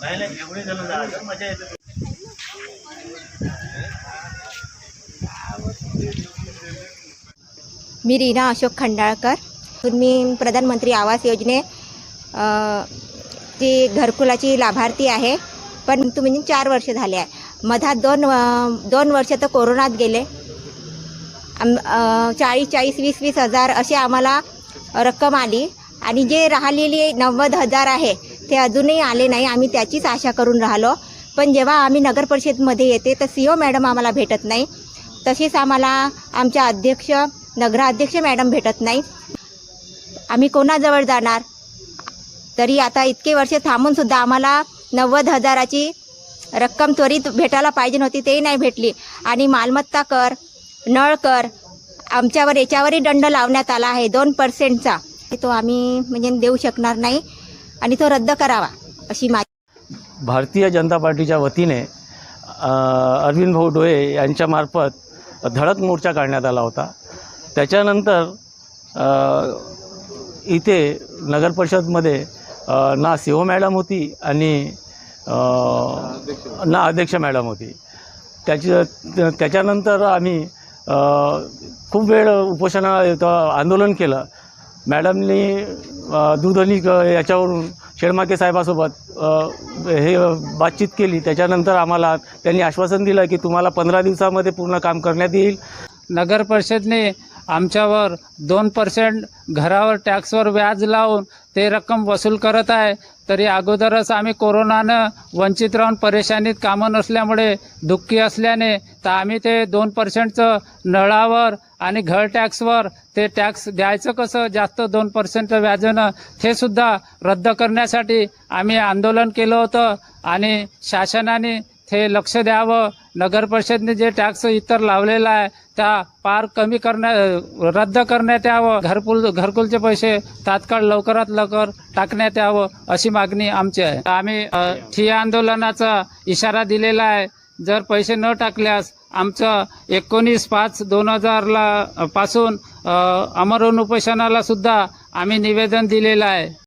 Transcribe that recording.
नाही नाही एवढे जण मजा येते. मी रीना अशोक खंडाळकर. मी प्रधानमंत्री आवास योजने ती ची घरकुलाची लाभार्थी आहे. पण तुम्ही चार वर्ष झाले आहे. मधात दोन दोन वर्ष तर कोरोनात गेले. आम चाळीस चाळीस वीस वीस हजार असे आम्हाला रक्कम आली. आणि जे राहिलेली नव्वद हजार आहे ते अजूनही आले नाही. आम्ही त्याचीच आशा करून राहिलो. पण जेव्हा आम्ही नगर परिषदमध्ये येते तर सी ओ मॅडम आम्हाला भेटत नाही. तसेच आम्हाला आमच्या अध्यक्ष नगराध्यक्ष मॅडम भेटत नाही. आम्ही कोणाजवळ जाणार? तरी आता इतके वर्ष थांबूनसुद्धा आम्हाला नव्वद हजाराची रक्कम त्वरित भेटायला पाहिजे नव्हती तेही नाही भेटली. आणि मालमत्ता कर नळ कर आमच्यावर याच्यावरही दंड लावण्यात आला आहे दोन पर्सेंटचा तो आम्ही म्हणजे देऊ शकणार नाही आणि तो रद्द करावा अशी माझी भारतीय जनता पार्टीच्या वतीने अरविंद भाऊ डोळे यांच्यामार्फत धडक मोर्चा काढण्यात आला होता. त्याच्यानंतर इथे नगर परिषदमध्ये ना सी मॅडम होती आणि ना अध्यक्ष मॅडम होती. त्याच्या त्याच्यानंतर आम्ही खूप वेळ उपोषणा आंदोलन केलं. मॅडमनी दूरध्वनी याच्यावरून शेळमाके साहेबासोबत हे बातचीत केली. त्याच्यानंतर आम्हाला त्यांनी आश्वासन दिलं की तुम्हाला पंधरा दिवसामध्ये पूर्ण काम करण्यात येईल. नगर परिषदने आमच्यावर दोन पर्सेंट घरावर टॅक्सवर व्याज लावून ते रक्कम वसूल करत आहे. तरी अगोदरच आम्ही कोरोनानं वंचित राहून परेशानीत कामं नसल्यामुळे दुःखी असल्याने तर आम्ही ते दोन पर्सेंटचं नळावर आणि घर टॅक्सवर ते टॅक्स द्यायचं कसं? जास्त दोन पर्सेंट व्याजानं ते सुद्धा रद्द करण्यासाठी आम्ही आंदोलन केलं होतं आणि शासनाने ते लक्ष द्यावं. नगर परिषदने जे टॅक्स इतर लावलेला आहे त्या पार कमी करण्या रद्द करण्यात यावं. घरकुल घरकुलचे पैसे तात्काळ लवकरात लवकर टाकण्यात यावं अशी मागणी आमची आहे. आम्ही ठिया आंदोलनाचा इशारा दिलेला आहे. जर पैसे न टाकल्यास आमचं एकोणीस पाच दोन हजारला पासून अ, आमरण उपोषणाला सुद्धा आम्ही निवेदन दिलेलं आहे.